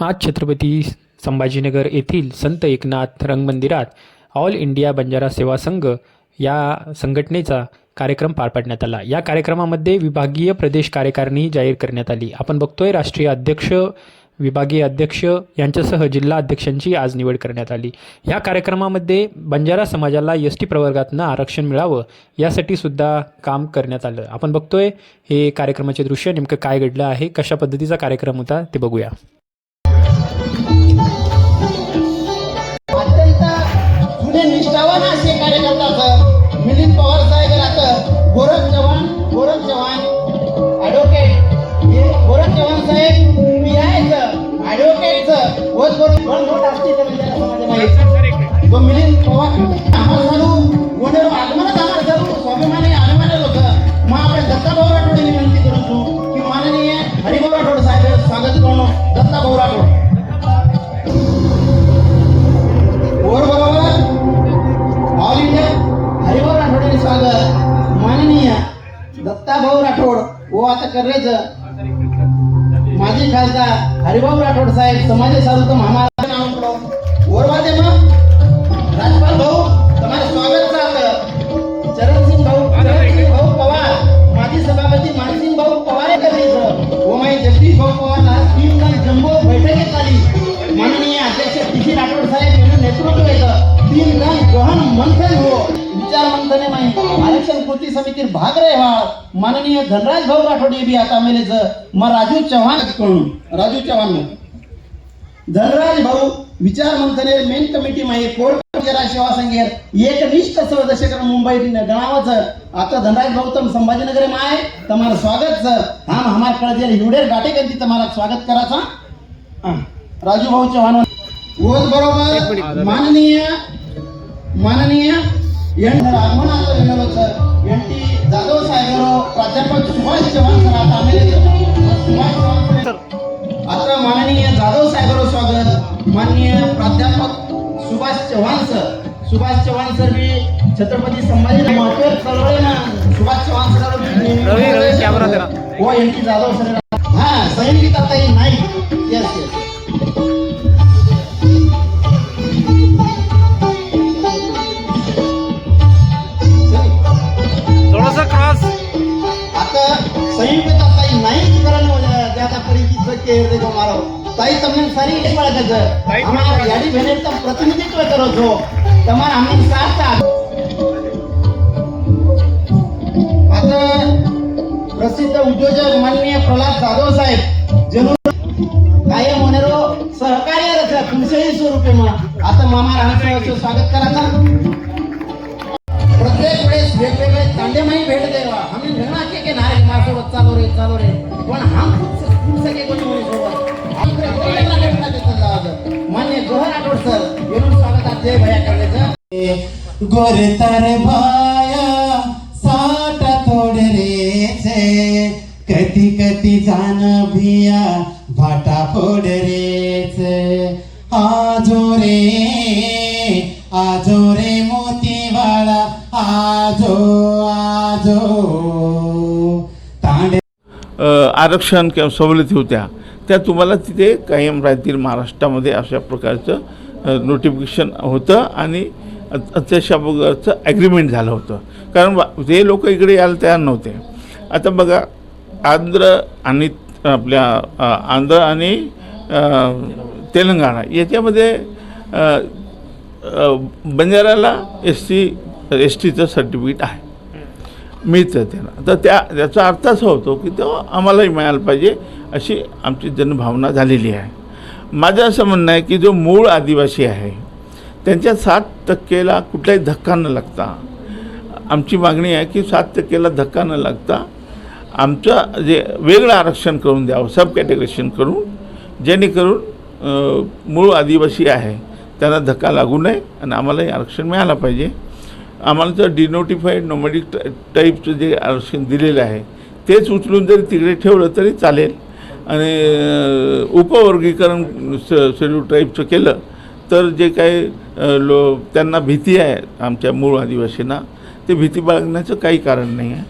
आज छत्रपती संभाजीनगर येथील संत एकनाथ रंगमंदिरात ऑल इंडिया बंजारा सेवा संघ या संघटनेचा कार्यक्रम पार पाडण्यात आला. या कार्यक्रमामध्ये विभागीय प्रदेश कार्यकारिणी जाहीर करण्यात आली. आपण बघतोय राष्ट्रीय अध्यक्ष विभागीय अध्यक्ष यांच्यासह जिल्हा अध्यक्षांची आज निवड करण्यात आली. या कार्यक्रमामध्ये बंजारा समाजाला एस टी प्रवर्गातनं आरक्षण मिळावं यासाठी सुद्धा काम करण्यात आलं. आपण बघतोय हे कार्यक्रमाचे दृश्य नेमकं काय घडलं आहे कशा पद्धतीचा कार्यक्रम होता ते बघूया. जुने निष्ठावान असे कार्यकर्ता मिलिंद पवार साहेब आता. गोरख चव्हाण गोरख चव्हाण ॲडव्होकेट गोरख चव्हाण साहेब मी आयचं ॲडव्होकेटचं व गोरख पण असते त्या समाजामध्ये तो मिलिंद पवार करण्याचं माजी खासदार हरिभाऊ राठोड साहेब समाज साधू महाराज कृती समितीत भाग रे व्हा माननीय धनराज भाऊ राठोड हे बी आता मेलेच मग राजू चव्हाण कोण राजू चव्हाण धनराज भाऊ विचार मंथने मेन कमिटी माही कोर्ट वगैरे सेवा संघेर एक निष्ठ सदस्य करून मुंबई गणावाचं आता धनराज भाऊ तम संभाजीनगर में आए तुम्हारा स्वागत सर हम हमारे कळजेर हिवडेर गाठे करती तुम्हाला स्वागत करायचा? हा. राजू भाऊ चव्हाण बरोबर. माननीय माननीय आगमनाचं Vinod sir N T Jadhav साहेब प्राध्यापक सुभाष चव्हाण सर आता आम्ही सुभाष चव्हाण सर आता माननीय जाधव साहेब स्वागत. माननीय प्राध्यापक सुभाष चव्हाण सर. सुभाष चव्हाण सर मी छत्रपती संभाजी महापौर चळवळे ना? सुभाष चव्हाण सर हो एन टी जाधव सर. हा संगीता ताई नाही येस येस परिचित के देखो मारो ताई તમને સારી એક વાર કહેજો અમારા યાડી બહેને તમ પ્રતિનિધિત્વ કરો છો તમારા અમને સાથ આપ आता प्रसिद्ध उद्योजक माननीय प्रल्हाद जाधव साहेब जरूर कायम होणारो सहकार्य रचा तुमचेही स्वरूपे मग आता मामा रामचं स्वागत करायचा प्रत्येक वेळेस वेगवेगळे तांडेमाही भेट देवा आम्ही घेणार की की नाही माझ्यासोबत चालू रे चालू रे पण हम खूप खूप सगळे येऊन भया करायचं गोरे तारे भाया साठा थोडे रेचे कधी कधी जाण भिया भाटा फोड रेचे आजो रे आजो रे मोतीवाळा आजो आजो. तांडे आरक्षण किंवा सवलती होत्या. त्या तुम्हाला तिथे कायम राहतील महाराष्ट्रामध्ये अशा प्रकारचं नोटिफिकेशन होतं आणि अ- तशा ॲग्रीमेंट झालं होतं. कारण वा- ते लोक इकडे यायला तयार नव्हते. आता बघा आंध्र आणि आपल्या आंध्र आणि तेलंगणा याच्यामध्ये बंजाराला एस टी एस टीचं सर्टिफिकेट आहे. मिळतं त्यांना तर त्या त्याचा अर्थ असा होतो की तो आम्हालाही मिळायला पाहिजे अशी आमची जनभावना झालेली आहे. माझं असं म्हणणं आहे की जो मूळ आदिवासी आहे त्यांच्या सात टक्केला कुठलाही धक्का न लागता आमची मागणी आहे की सात टक्केला धक्का न लागता आमचं जे वेगळं आरक्षण करून द्यावं सब कॅटेगरेशन करून जेणेकरून मूळ आदिवासी आहे त्यांना धक्का लागू नये आणि आम्हालाही आरक्षण मिळालं पाहिजे. आम्हाला जर डिनोटिफाईड नोमॅडिक टाईपचं जे आरक्षण दिलेलं आहे तेच उचलून जरी तिकडे ठेवलं तरी चालेल. आणि उपवर्गीकरण स शेड्यूल टाईपचं केलं तर जे काही लो त्यांना भीती आहे आमच्या मूळ आदिवासींना ते भीती बाळगण्याचं काही कारण नाही आहे.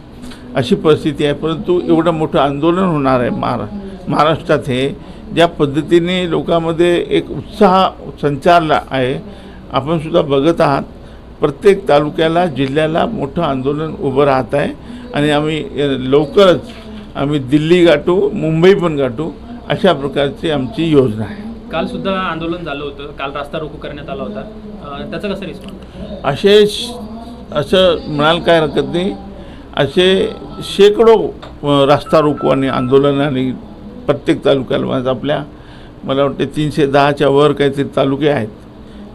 अशी परिस्थिती आहे परंतु एवढं मोठं आंदोलन होणार आहे महारा महाराष्ट्रात हे ज्या पद्धतीने लोकांमध्ये एक उत्साह संचारला आहे आपणसुद्धा बघत आहात. प्रत्येक तालुक्याला जिल्ह्याला मोठं आंदोलन उभं राहत आहे आणि आम्ही लवकरच आम्ही दिल्ली गाठू मुंबई पण गाठू अशा प्रकारची आमची योजना आहे. काल सुद्धा आंदोलन झालं होतं. काल रास्ता रोको करण्यात आला होता. त्याचा कसा रिस्पॉन्स असे असं म्हणाल काय हरकत नाही. असे शेकडो रास्ता रोको आणि आंदोलन आणि प्रत्येक तालुक्याला आपल्या मला वाटते तीनशे दहाच्या वर काहीतरी तालुके आहेत.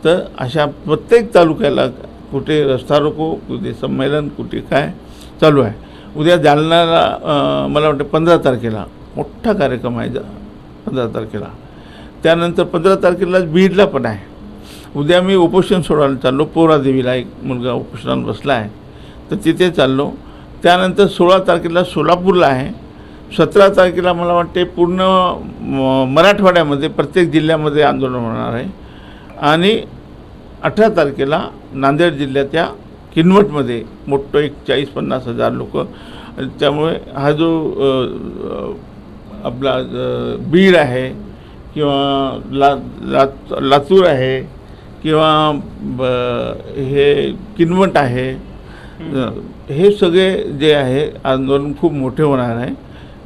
तर अशा प्रत्येक तालुक्याला कुठे रस्ता रोको कुठे संमेलन कुठे काय चालू आहे. उद्या जालन्याला मला वाटतं पंधरा तारखेला मोठा कार्यक्रम आहे जा पंधरा तारखेला. त्यानंतर पंधरा तारखेला बीडला पण आहे. उद्या मी उपोषण सोडायला चाललो पोरादेवीला एक मुलगा उपोषणाला बसला आहे तर तिथे चाललो. त्यानंतर सोळा तारखेला सोलापूरला आहे. सतरा तारखेला मला वाटते पूर्ण म- मराठवाड्यामध्ये प्रत्येक जिल्ह्यामध्ये आंदोलन होणार आहे. आणि अठरा तारखेला नांदेड जिल्ह्याच्या किनवटमध्ये मोठं एक चाळीस पन्नास हजार लोक. त्यामुळे हा जो आपला बीड आहे किंवा ला लात लातूर आहे किंवा ब- हे किनवट आहे हे सगळे जे आहे आंदोलन खूप मोठे होणार आहे.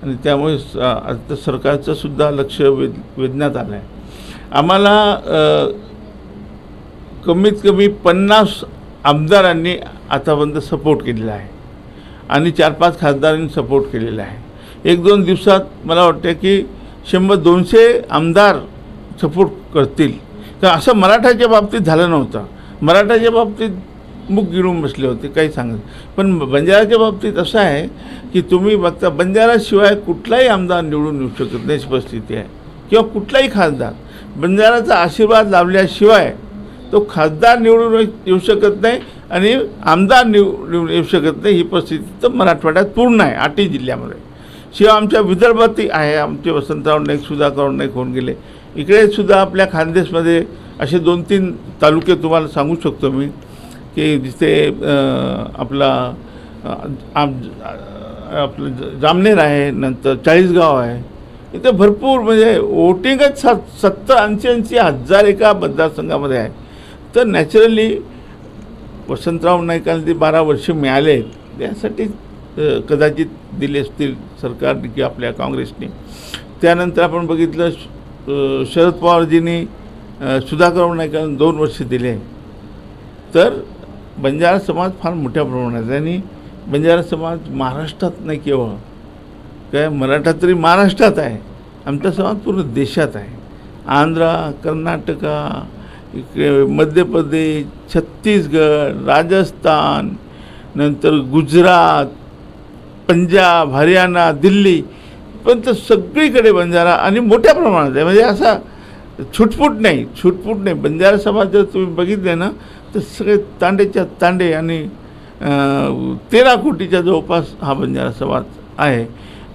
आणि त्यामुळे आता सरकारचं सुद्धा लक्ष वेध वेधण्यात आलं आहे आम्हाला कमीत कमी पन्नास आमदारांनी आतापर्यंत सपोर्ट केलेला आहे. आणि चार पाच खासदारांनी सपोर्ट केलेला आहे. एक दोन दिवसात मला वाटतं की शंभर दोनशे आमदार सपोर्ट करतील. तर असं मराठाच्या बाबतीत झालं नव्हतं. मराठाच्या बाबतीत मुख गिळून बसले होते काही सांगत पण बंजाराच्या बाबतीत असं आहे की तुम्ही बघता बंजाराशिवाय कुठलाही आमदार निवडून येऊ शकत नाही परिस्थिती आहे. किंवा कुठलाही खासदार बंजाराचा आशीर्वाद लाभल्याशिवाय तो खासदार निवडून येऊ शकत नाही आणि आमदार निव निवडून येऊ शकत नाही ही परिस्थिती तर मराठवाड्यात पूर्ण आहे आठही जिल्ह्यामध्ये. शिवाय आमच्या विदर्भातही आहे आमचे वसंतराव नाईक सुधाकर नाईक होऊन गेले. इकडे सुद्धा आपल्या खानदेशमध्ये असे दोन तीन तालुके तुम्हाला सांगू शकतो मी की जिथे आपला आम आपलं जामनेर आहे नंतर चाळीसगाव आहे. इथे भरपूर म्हणजे वोटिंगच सात सत्तर ऐंशी ऐंशी हजार एका मतदारसंघामध्ये आहे. तर नॅचरली वसंतराव नाईकांना ते बारा वर्ष मिळाले यासाठी कदाचित दिले असतील सरकारने किंवा आपल्या काँग्रेसने. त्यानंतर आपण बघितलं श- शरद पवारजींनी सुधाकरराव नाईकांना दोन वर्ष दिले. तर बंजारा समाज फार मोठ्या प्रमाणात आहे आणि बंजारा समाज महाराष्ट्रात नाही केवळ. काय मराठा तरी महाराष्ट्रात आहे. आमचा समाज पूर्ण देशात आहे. आंध्रा कर्नाटका मध्य प्रदेश छत्तीसगड राजस्थान नंतर गुजरात पंजाब हरियाणा दिल्ली पण तर सगळीकडे बंजारा आणि मोठ्या प्रमाणात आहे. म्हणजे असा छुटपूट नाही छुटपूट नाही. बंजारा समाज जर तुम्ही बघितले ना तर सगळे तांडेच्या तांडे आणि तेरा कोटीच्या जवळपास हा बंजारा समाज आहे.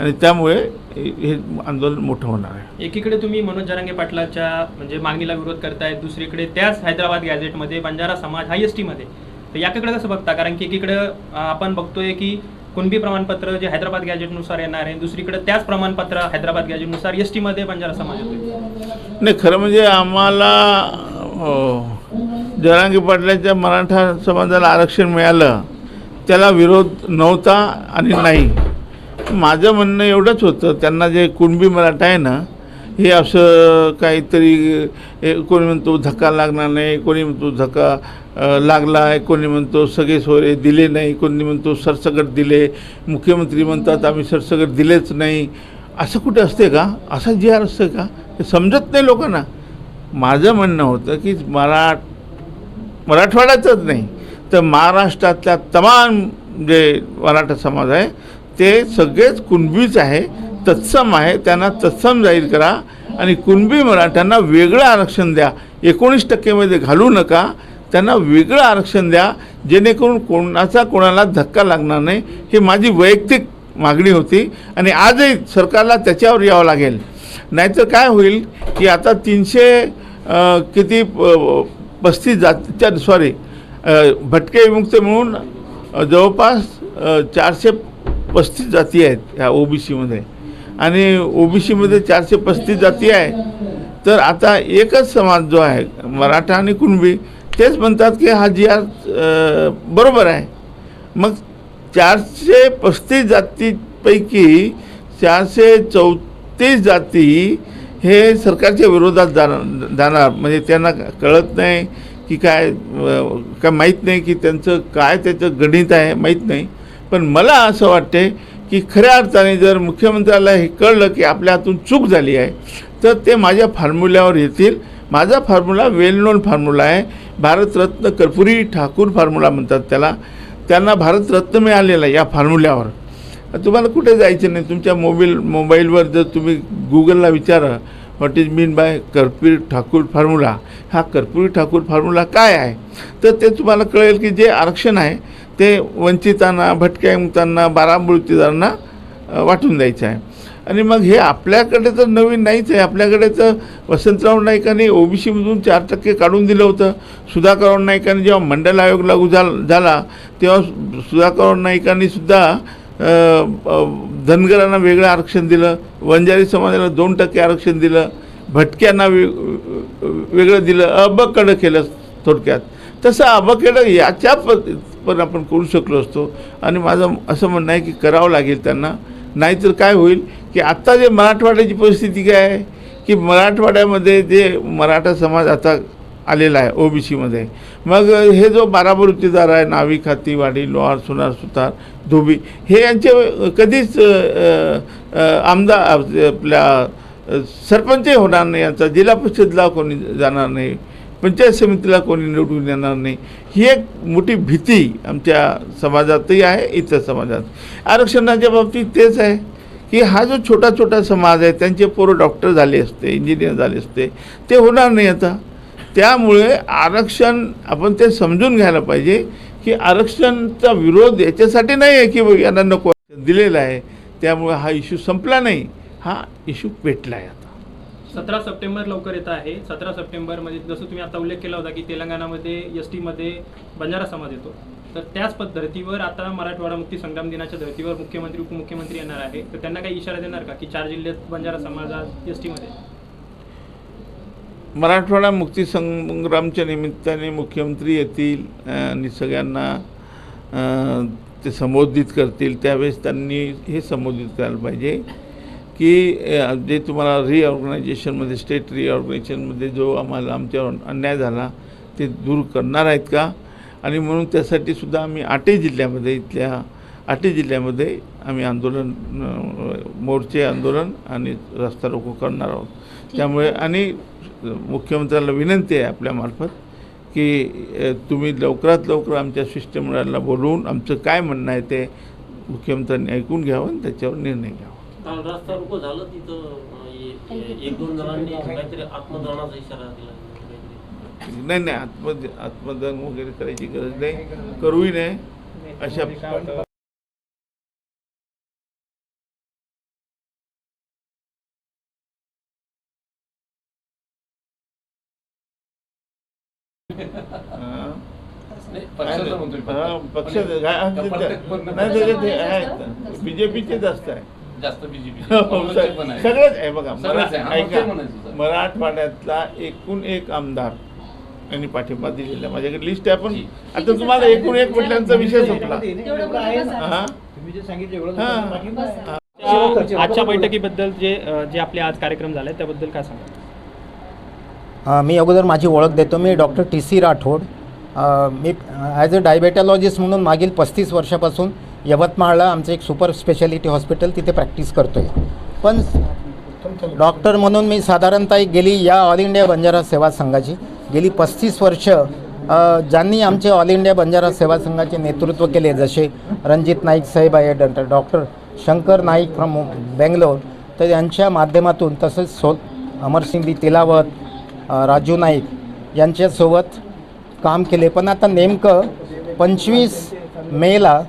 आणि त्यामुळे हे हे आंदोलन मोठं होणार आहे. एकीकडे तुम्ही मनोज जरांगे पाटलाच्या म्हणजे मागणीला विरोध करतायत दुसरीकडे त्याच हैदराबाद गॅझेटमध्ये बंजारा समाज हा एस टीमध्ये तर याकडे कसं बघता? कारण की एकीकडे आपण बघतोय की कुणबी प्रमाणपत्र जे हैदराबाद गॅजेटनुसार येणार आहे दुसरीकडे त्याच प्रमाणपत्र हैदराबाद गॅजेटनुसार एस टीमध्ये बंजारा समाज येतोय. नाही खरं म्हणजे आम्हाला जरांगे पाटलाच्या मराठा समाजाला आरक्षण मिळालं त्याला विरोध नव्हता आणि नाही. माझं म्हणणं एवढंच होतं. त्यांना जे कुणबी मराठा आहे ना हे असं काहीतरी कोणी म्हणतो धक्का लागणार नाही कोणी म्हणतो धक्का लागला आहे कोणी म्हणतो सगळे सोयरे दिले नाही कोणी म्हणतो सरसकट दिले मुख्यमंत्री म्हणतात आम्ही सरसकट दिलेच नाही. असं कुठे असते का? असा जी आर असतं का? हे समजत नाही लोकांना. माझं म्हणणं होतं की मराठ मराठवाड्यातच नाही तर महाराष्ट्रातल्या तमाम जे मराठा समाज आहे ते सगळेच कुणबीच आहे तत्सम आहे त्यांना तत्सम जाहीर करा आणि कुणबी मराठ्यांना वेगळं आरक्षण द्या. एकोणीस टक्केमध्ये घालू नका त्यांना वेगळं आरक्षण द्या जेणेकरून कोणाचा कोणाला धक्का लागणार नाही ही माझी वैयक्तिक मागणी होती आणि आजही सरकारला त्याच्यावर यावं लागेल. नाहीतर काय होईल की आता तीनशे किती प- पस्तीस जातीच्या सॉरी भटके विमुक्त म्हणून जवळपास चारशे पस्तीस जाती आहेत ह्या ओ बी सीमध्ये आणि ओबीसीमध्ये चारशे पस्तीस जाती आहे तर आता एकच समाज जो आहे मराठा आणि कुणबी तेच म्हणतात की हा जी आर बरोबर आहे. मग चारशे पस्तीस जातीपैकी चारशे चौतीस जाती हे सरकारच्या विरोधात जाणार जाणार. म्हणजे त्यांना कळत नाही की काय काय माहीत नाही की त्यांचं काय त्याचं गणित आहे माहीत नाही. पण मला असं वाटते की खऱ्या अर्थाने जर मुख्यमंत्र्याला हे कळलं की आपल्या हातून चूक झाली आहे तर ते माझ्या फॉर्म्युल्यावर येतील. माझा फॉर्म्युला वेल नोन फॉर्म्युला आहे. भारतरत्न कर्पुरी ठाकूर फॉर्म्युला म्हणतात त्याला. त्यांना भारतरत्न मिळालेला आहे या फॉर्म्युल्यावर. तुम्हाला कुठे जायचं नाही. तुमच्या मोबाईल मोबाईलवर जर तुम्ही गुगलला विचारा व्हॉट इज मीन बाय कर्पूर ठाकूर फॉर्म्युला? हा कर्पुरी ठाकूर फॉर्म्युला काय आहे? तर ते तुम्हाला कळेल की जे आरक्षण आहे ते वंचितांना भटक्या मुक्तांना बाराबुळतीदारांना वाटून द्यायचं आहे. आणि मग हे आपल्याकडे तर नवीन नाहीच आहे. आपल्याकडे तर वसंतराव नाईकांनी ओबीसीमधून चार टक्के काढून दिलं होतं. सुधाकरराव नाईकांनी जेव्हा मंडल आयोग लागू झाला तेव्हा सुधाकरराव नाईकांनी सुद्धा धनगरांना वेगळं आरक्षण दिलं वंजारी समाजाला दोन टक्के आरक्षण दिलं भटक्यांना वे वेगळं दिलं अबकडं केलं थोडक्यात. तसं अबकडं याच्या प पण आपण करू शकलो असतो. आणि माझं असं म्हणणं आहे की करावं लागेल त्यांना. नाहीतर काय होईल की आत्ता जे मराठवाड्याची परिस्थिती काय आहे की मराठवाड्यामध्ये जे मराठा समाज आता आलेला आहे ओ बी सीमध्ये मग हे जो बाराबरुतीदार आहे नावी खाती वाडी लोहार सोनार सुतार धोबी हे यांचे कधीच आमदार आपल्या सरपंचही होणार नाही यांचा. जिल्हा परिषदला कोणी जाणार नाही. पंचायत समितीला कोणी निवडून येणार नाही. ही एक मोठी भीती आमच्या समाजातही आहे इतर समाजात. आरक्षणाच्या बाबतीत तेच आहे की हा जो छोटा छोटा समाज आहे त्यांचे पोरं डॉक्टर झाले असते इंजिनियर झाले असते ते होणार नाही आता. त्यामुळे आरक्षण आपण ते समजून घ्यायला पाहिजे की आरक्षणचा विरोध याच्यासाठी नाही आहे की यांना नको दिलेला आहे. त्यामुळे हा इश्यू संपला नाही. हा इश्यू पेटला आहे आता. सतरा सप्टेंबर लवकर येत आहे. सतरा सप्टेंबरमध्ये म्हणजे जसं तुम्ही आता उल्लेख केला होता की तेलंगणामध्ये एस टीमध्ये बंजारा समाज येतो. तर त्याच पद्धतीवर धर्तीवर आता मराठवाडा मुक्ती संग्राम दिनाच्या धर्तीवर मुख्यमंत्री उपमुख्यमंत्री येणार आहे. तर त्यांना काही इशारा देणार का की चार जिल्ह्यात बंजारा समाजात एस टीमध्ये मराठवाडा मुक्ती संग्रामच्या निमित्ताने मुख्यमंत्री येतील आणि सगळ्यांना ते संबोधित करतील. त्यावेळेस त्यांनी हे संबोधित करायला पाहिजे. की जे तुम्हाला रिऑर्गनायझेशनमध्ये स्टेट रिऑर्गनायझेशनमध्ये जो आम्हाला आमच्यावर अन्याय झाला ते दूर करणार आहेत का? आणि म्हणून त्यासाठी सुद्धा आम्ही आठही जिल्ह्यामध्ये इथल्या आठही जिल्ह्यामध्ये आम्ही आंदोलन मोर्चे आंदोलन आणि रस्ता रोको करणार आहोत. त्यामुळे आणि मुख्यमंत्र्याला विनंती आहे आपल्यामार्फत की तुम्ही लवकरात लवकर आमच्या शिष्टमंडळाला बोलवून आमचं काय म्हणणं आहे ते मुख्यमंत्र्यांनी ऐकून घ्यावं आणि त्याच्यावर निर्णय घ्यावा. काल रस्ता रोको झालं तिथं एक दोन जणांनी काहीतरी आत्मदहनाचा इशारा दिला. नाही नाही आत्म आत्मदान वगैरे करायची गरज नाही. करूही नाही. अशा हां. नाही, त्याच्यात बीजेपीचे जास्त. आहे जास्त बीजेपी सगळेच आहे बघा सगळेच मरा- आहे. हा, ऐका ते म्हणायचं सर. मराठवाड्यातला एकूण एक आमदार यांनी पाठिंबा दिलेला. माझ्याकडे लिस्ट आहे पण. आता तुम्हाला एकूण एक म्हटल्यानंतर विषय संपला. हा? हा. आजच्या बैठकीबद्दल जे जे आपले आज कार्यक्रम झाले त्याबद्दल काय सांगा मी अगोदर माझी ओळख देतो. मी डॉक्टर टी सी राठोड. मी ॲज अ डायबेटॉलॉजिस्ट म्हणून मागील पस्तीस वर्षापासून यवतमाळला आमचं एक सुपर स्पेशालिटी हॉस्पिटल तिथे प्रॅक्टिस करतो आहे पण डॉक्टर म्हणून मी साधारणतः एक गेली या ऑल इंडिया बंजारा सेवा संघाची. गेली पस्तीस वर्ष ज्यांनी आमचे ऑल इंडिया बंजारा सेवा संघाचे नेतृत्व केले जसे रणजित नाईक साहेब आहे doctor doctor Shankar Naik from Bangalore तर यांच्या माध्यमातून तसेच सो अमरसिंग तिलावत राजू नाईक यांच्यासोबत काम केले. पण आता नेमकं पंचवीस मेला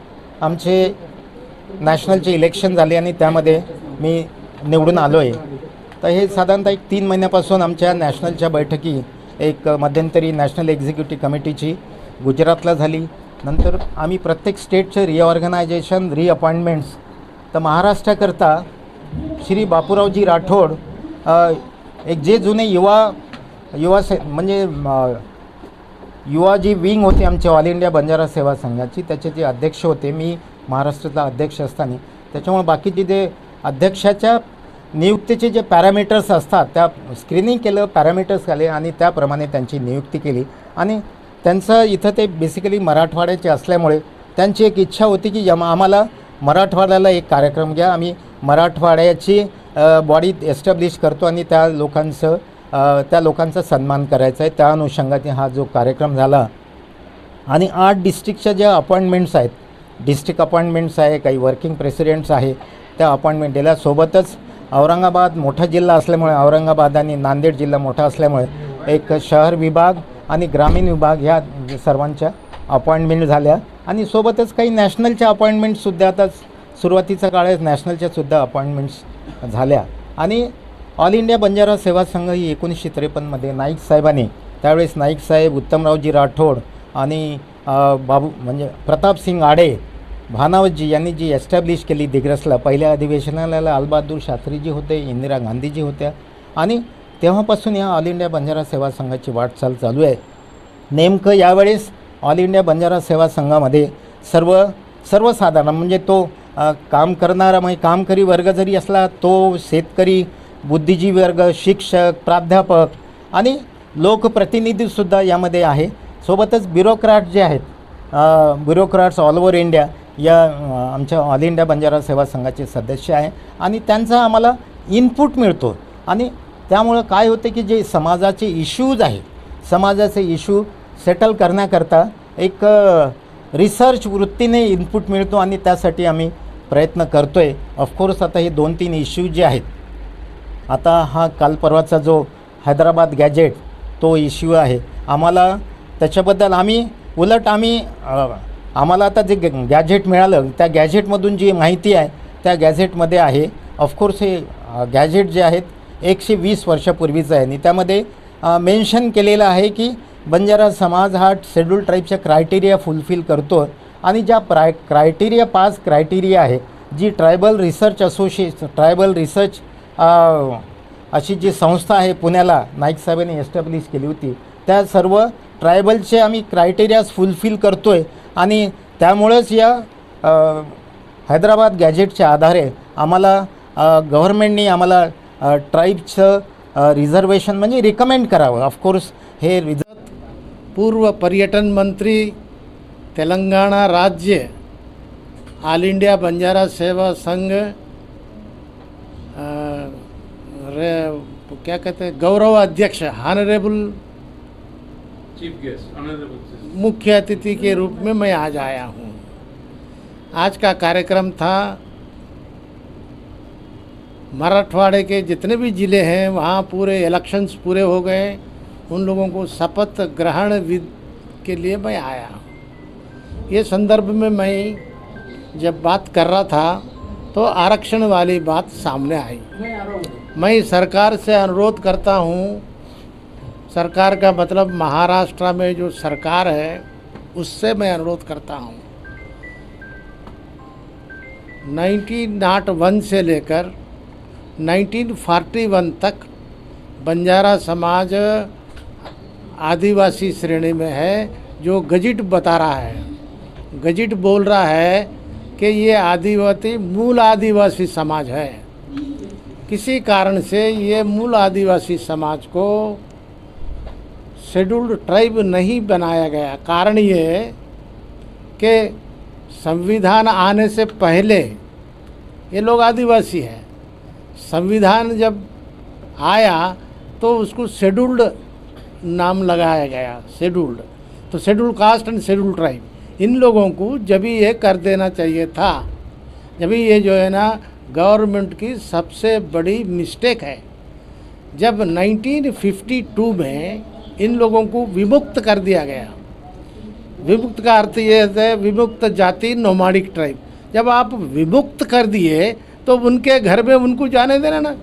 आमचे नॅशनलचे इलेक्शन झाले आणि त्यामध्ये मी निवडून आलो आहे तर हे साधारणतः एक तीन महिन्यापासून आमच्या नॅशनलच्या बैठकी एक मध्यंतरी नॅशनल एक्झिक्युटिव्ह कमिटीची गुजरातला झाली. नंतर आम्ही प्रत्येक स्टेटचे रिऑर्गनायझेशन रिअपॉइंटमेंट्स तर महाराष्ट्राकरता श्री बापूरावजी राठोड एक जे जुने युवा युवा से म्हणजे युवा जी विंग होती आमची ऑल इंडिया बंजारा सेवा संघाची. त्याचे जे अध्यक्ष होते मी महाराष्ट्रातला अध्यक्ष असताना. त्याच्यामुळे बाकीचे जे अध्यक्षाच्या नियुक्तीचे जे पॅरामीटर्स असतात त्या स्क्रीनिंग केलं पॅरामीटर्स आले आणि त्याप्रमाणे त्यांची नियुक्ती केली. आणि त्यांचं इथं ते बेसिकली मराठवाड्याचे असल्यामुळे त्यांची एक इच्छा होती की यम आम्हाला मराठवाड्याला एक कार्यक्रम घ्या. आम्ही मराठवाड्याची बॉडी एस्टॅब्लिश करतो आणि त्या लोकांचं त्या लोकांचा सन्मान करायचा आहे. त्या अनुषंगाने हा जो कार्यक्रम झाला आणि आठ डिस्ट्रिक्टच्या ज्या अपॉइंटमेंट्स आहेत डिस्ट्रिक्ट अपॉइंटमेंट्स आहे काही वर्किंग प्रेसिडेंट्स आहे त्या अपॉइंटमेंट दिल्या. सोबतच औरंगाबाद मोठा जिल्हा असल्यामुळे औरंगाबाद आणि नांदेड जिल्हा मोठा असल्यामुळे एक शहर विभाग आणि ग्रामीण विभाग ह्या सर्वांच्या अपॉइंटमेंट झाल्या. आणि सोबतच काही नॅशनलच्या अपॉइंटमेंटसुद्धा आता सुरुवातीचा काळ आहे नॅशनलच्यासुद्धा अपॉइंटमेंट्स झाल्या. आणि ऑल इंडिया बंजारा सेवा संघ ही एकोणीसशे त्रेपन्नमध्ये नाईक साहेबांनी त्यावेळेस नाईक साहेब उत्तमरावजी राठोड आणि बाबू म्हणजे प्रतापसिंग आडे भानावतजी यांनी जी एस्टॅब्लिश केली दिग्रसला पहिल्या अधिवेशनाला लालबहादूर शास्त्रीजी होते इंदिरा गांधीजी होत्या आणि तेव्हापासून या ऑल इंडिया बंजारा सेवा संघाची वाटचाल चालू आहे. नेमकं यावेळेस ऑल इंडिया बंजारा सेवा संघामध्ये सर्व सर्वसाधारण म्हणजे तो आ, काम करणारा म्हणजे कामकरी वर्ग जरी असला तो शेतकरी बुद्धिजीवी वर्ग शिक्षक प्राध्यापक आणि लोकप्रतिनिधीसुद्धा यामध्ये आहे. सोबतच ब्युरोक्रॅट जे आहेत ब्युरोक्रॅट्स ऑल ओव्हर इंडिया या आमच्या ऑल इंडिया बंजारा सेवा संघाचे सदस्य आहे आणि त्यांचा आम्हाला इनपुट मिळतो. आणि त्यामुळं काय होते की जे समाजाचे इश्यूज आहे समाजाचे इश्यू सेटल करण्याकरता एक रिसर्च वृत्तीने इनपुट मिळतो आणि त्यासाठी आम्ही प्रयत्न करतो आहे ऑफकोर्स आता हे दोन तीन इश्यू जे आहेत आता हा काल परवाचा जो हैदराबाद गॅजेट तो इश्यू आहे. आम्हाला त्याच्याबद्दल आम्ही उलट आम्ही आम्हाला आता जे गॅ- गॅजेट मिळालं त्या गॅजेटमधून जी माहिती आहे त्या गॅजेटमध्ये आहे. ऑफकोर्स हे गॅजेट जे आहेत एकशे वीस वर्षापूर्वीचं आहे. आणि त्यामध्ये मेन्शन केलेलं आहे की बंजारा समाज हा शेड्यूल ट्राईबच्या क्रायटेरिया फुलफिल करतो. आणि ज्या प्राय क्रायटेरिया पाच क्रायटेरिया आहे जी tribal research association tribal research अशी जी संस्था आहे पुण्याला नाईक साहेबांनी एस्टॅब्लिश केली होती. त्या सर्व ट्रायबलचे आम्ही क्रायटेरियाज फुलफिल करतो आहे आणि त्यामुळंच या हैदराबाद गॅजेटच्या आधारे आम्हाला गव्हर्मेंटनी आम्हाला ट्राईबचं रिझर्वेशन म्हणजे रिकमेंड करावं. ऑफकोर्स हे रिझ पूर्व पर्यटन मंत्री तेलंगणा राज्य ऑल इंडिया बंजारा सेवा संघ क्या कहते हैं गौरव अध्यक्ष हानरेबल चीफ गेस्ट मुख्य अतिथि के रूप में मैं आज आया हूँ। आज का कार्यक्रम था मराठवाड़े के जितने भी ज़िले हैं वहाँ पूरे इलेक्शंस पूरे हो गए। उन लोगों को शपथ ग्रहण विध के लिए मैं आया हूँ। ये संदर्भ में मैं जब बात कर रहा था तो आरक्षण वाली बात सामने आई। मैं सरकार से अनुरोध करता हूँ, सरकार का मतलब महाराष्ट्र में जो सरकार है, उससे मैं अनुरोध करता हूँ। नाइनटीन नाट वन से लेकर 1941 तक बंजारा समाज आदिवासी श्रेणी में है, जो गजिट बता रहा है। गजिट बोल रहा है कि ये आदिवासी, मूल आदिवासी समाज है। किसी कारण से ये मूल आदिवासी समाज को शेड्यूल्ड ट्राइब नहीं बनाया गया। कारण ये कि संविधान आने से पहले ये लोग आदिवासी हैं। संविधान जब आया तो उसको शेड्यूल्ड नाम लगाया गया, शेड्यूल्ड। तो scheduled caste and scheduled tribe. In लोगों को जब ये कर देना चाहिए था, जब ये जो है ना गवर्नमेंट की सबसे बड़ी मिस्टेक है। जब 1952 में इन लोगों को विमुक्त कर दिया गया। विमुक्त का अर्थ ये है, विमुक्त जाति नोमाडिक ट्राइब जब आप विमुक्त कर दिए तो उनके घर में उनको जाने देना ना।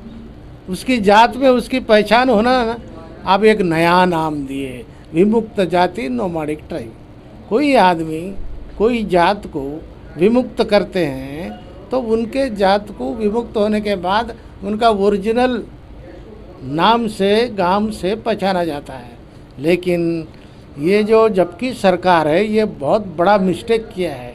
उसकी जात में उसकी पहचान होना ना। आप एक नया नाम दिए, विमुक्त जाति नोमाडिक ट्राइब कोई आदमी, कोई जात को विमुक्त करते हैं तो उनके जात को विमुक्त होने के बाद उनका ओरिजिनल नाम से गाँव से पहचाना जाता है। लेकिन ये जो जबकि सरकार है, ये बहुत बड़ा मिस्टेक किया है।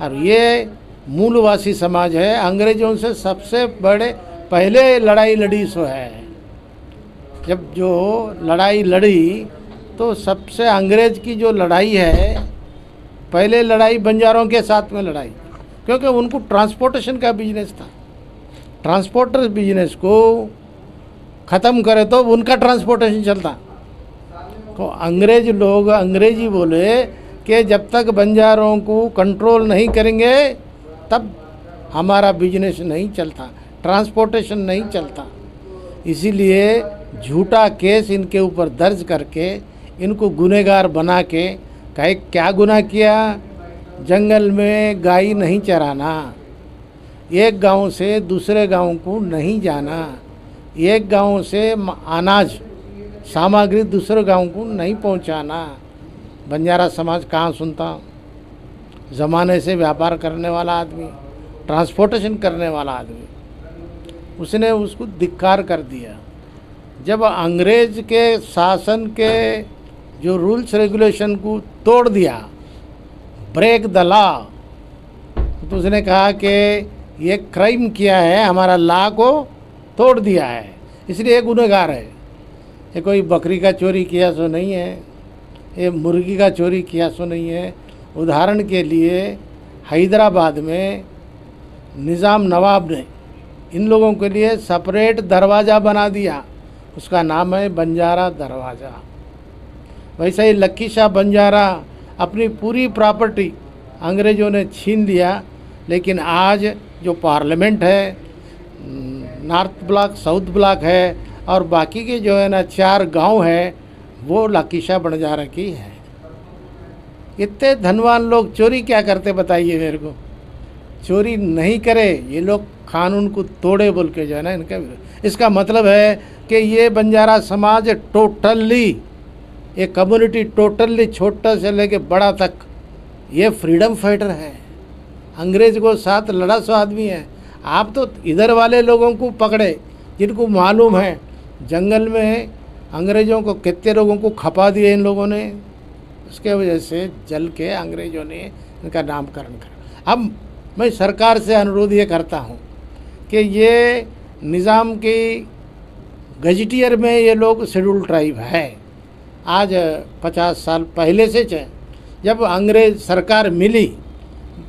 और ये मूलवासी समाज है, अंग्रेज़ों से सबसे बड़े, पहले लड़ाई लड़ी सो है। जब जो लड़ाई लड़ी तो सबसे अंग्रेज़ की जो लड़ाई है, पहले लड़ाई बंजारों के साथ में लड़ाई। क्योंकि उनको ट्रांसपोर्टेशन का बिज़नेस था। ट्रांसपोर्टर बिज़नेस को ख़त्म करे तो उनका ट्रांसपोर्टेशन चलता। तो अंग्रेज़ लोग, अंग्रेज़ी बोले कि जब तक बंजारों को कंट्रोल नहीं करेंगे, तब हमारा बिज़नेस नहीं चलता। ट्रांसपोर्टेशन नहीं चलता। इसीलिए झूठा केस इनके ऊपर दर्ज करके, इनको गुनहगार बना के, कहे, क्या गुनाह किया? जंगल में गाय नहीं चराना, एक गाँव से दूसरे गाँव को नहीं जाना, एक गाँव से अनाज, सामग्री दूसरे गाँव को नहीं पहुंचाना। बंजारा समाज कहाँ सुनता ज़माने से व्यापार करने वाला आदमी, ट्रांसपोर्टेशन करने वाला आदमी, उसने उसको धिक्कार कर दिया। जब अंग्रेज़ के शासन के जो रूल्स रेगुलेशन को तोड़ दिया ब्रेक द लॉ। तो उसने कहा कि ये क्राइम किया है, हमारा लॉ को तोड़ दिया है, इसलिए गुनहगार है। ये कोई बकरी का चोरी किया सो नहीं है, ये मुर्गी का चोरी किया सो नहीं है। उदाहरण के लिए हैदराबाद में निज़ाम नवाब ने इन लोगों के लिए सेपरेट दरवाज़ा बना दिया। उसका नाम है बंजारा दरवाज़ा। वैसे ही लक्की शाह बंजारा अपनी पूरी प्रॉपर्टी अंग्रेज़ों ने छीन लिया, लेकिन आज जो पार्लियामेंट है नॉर्थ ब्लॉक, साउथ ब्लॉक है, और बाकी के जो है ना चार गाँव हैं, वो लक्की शाह बंजारा की है इतने धनवान लोग चोरी क्या करते बताइए मेरे को? चोरी नहीं करे, ये लोग कानून को तोड़े बोल के जो है ना इनका इसका मतलब है कि ये बंजारा समाज टोटली ये कम्युनिटी टोटली छोटा से लेके बड़ा तक, ये फ्रीडम फाइटर है। अंग्रेज़ को साथ लड़ा सो आदमी है। आप तो इधर वाले लोगों को पकड़े, जिनको मालूम है, जंगल में अंग्रेज़ों को कितने लोगों को खपा दिए इन लोगों ने। उसके वजह से जल के अंग्रेज़ों ने इनका नामकरण करा। अब मैं सरकार से अनुरोध ये करता हूँ कि ये निज़ाम की गजटियर में ये लोग शेड्यूल ट्राइब है। आज पचास साल पहले से च- जब अंग्रेज़ सरकार मिली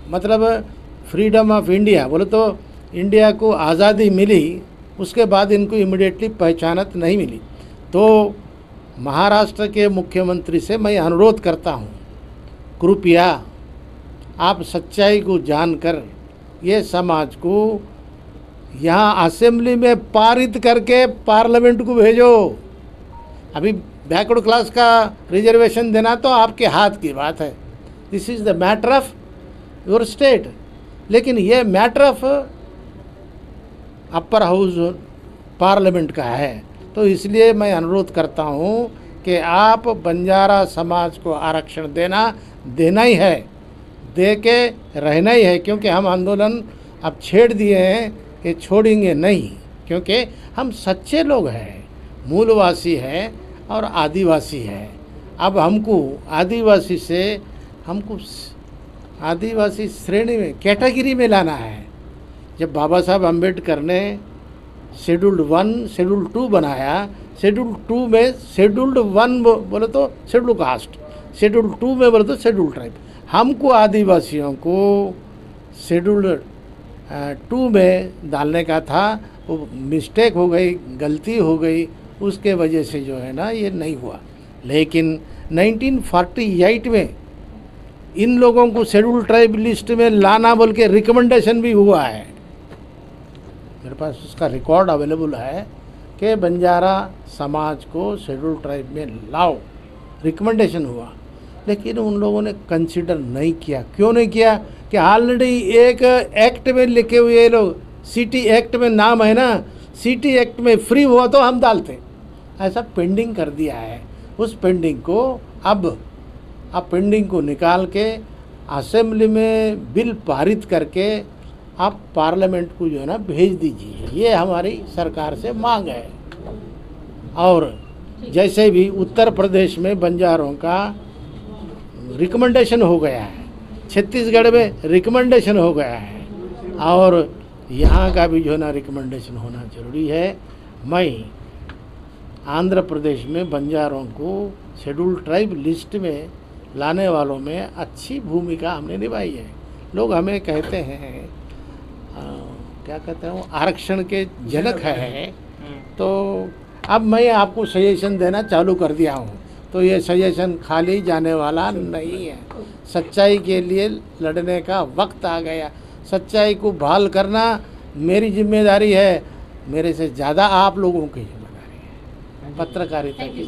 मतलब फ्रीडम ऑफ़ इंडिया बोले तो इंडिया को आज़ादी मिली, उसके बाद इनको इमिडिएटली पहचानत नहीं मिली। तो महाराष्ट्र के मुख्यमंत्री से मैं अनुरोध करता हूँ, कृपया आप सच्चाई को जानकर ये समाज को यहाँ असेंबली में पारित करके पार्लियामेंट को भेजो। अभी बैकवर्ड क्लास का रिजर्वेशन देना तो आपके हाथ की बात है। This is the matter of your state लेकिन ये matter of upper house parliament का है। तो इसलिए मैं अनुरोध करता हूँ कि आप बंजारा समाज को आरक्षण देना देना ही है। दे के रहना ही है, क्योंकि हम आंदोलन अब छेड़ दिए हैं कि छोड़ेंगे नहीं, क्योंकि हम सच्चे लोग हैं, मूलवासी हैं। और आदिवासी है। अब हमको आदिवासी से, हमको आदिवासी श्रेणी में, कैटेगरी में लाना है। जब बाबा साहब अंबेडकर ने शेड्यूल्ड वन शेड्यूल टू बनाया शेड्यूल टू में शेड्यूल्ड वन बोले तो शेड्यूल कास्ट शेड्यूल टू में बोले तो शेड्यूल ट्राइब। हमको आदिवासियों को शेड्यूल्ड टू में डालने का था, वो मिस्टेक हो गई, गलती हो गई उसके वजह से जो है ना ये नहीं हुआ। लेकिन 1948 में इन लोगों को शेड्यूल ट्राइब लिस्ट में लाना बोल के रिकमेंडेशन भी हुआ है। मेरे पास उसका रिकॉर्ड अवेलेबल है कि बंजारा समाज को शेड्यूल ट्राइब में लाओ। रिकमेंडेशन हुआ। लेकिन उन लोगों ने कंसिडर नहीं किया। क्यों नहीं किया? कि ऑलरेडी एक एक्ट में लिखे हुए लोग सिटी एक्ट में नाम है ना सिटी एक्ट में फ्री हुआ तो हम डालते। ऐसा पेंडिंग कर दिया है। उस पेंडिंग को अब आप पेंडिंग को निकाल के असेंबली में बिल पारित करके आप पार्लियामेंट को जो है ना भेज दीजिए। ये हमारी सरकार से मांग है। और जैसे भी उत्तर प्रदेश में बंजारों का रिकमेंडेशन हो गया है छत्तीसगढ़ में रिकमेंडेशन हो गया है और यहाँ का भी जो है ना रिकमेंडेशन होना ज़रूरी है। मैं आंध्र प्रदेश में बंजारों को शेड्यूल ट्राइब लिस्ट में लाने वालों में अच्छी भूमिका हमने निभाई है। लोग हमें कहते हैं आ, क्या कहते हैं आरक्षण के जनक है। तो अब मैं आपको सजेशन देना चालू कर दिया हूँ। तो ये सजेशन खाली जाने वाला नहीं है। सच्चाई के लिए लड़ने का वक्त आ गया। सच्चाई को बहाल करना मेरी ज़िम्मेदारी है। मेरे से ज़्यादा आप लोगों की है। पत्रकारिता की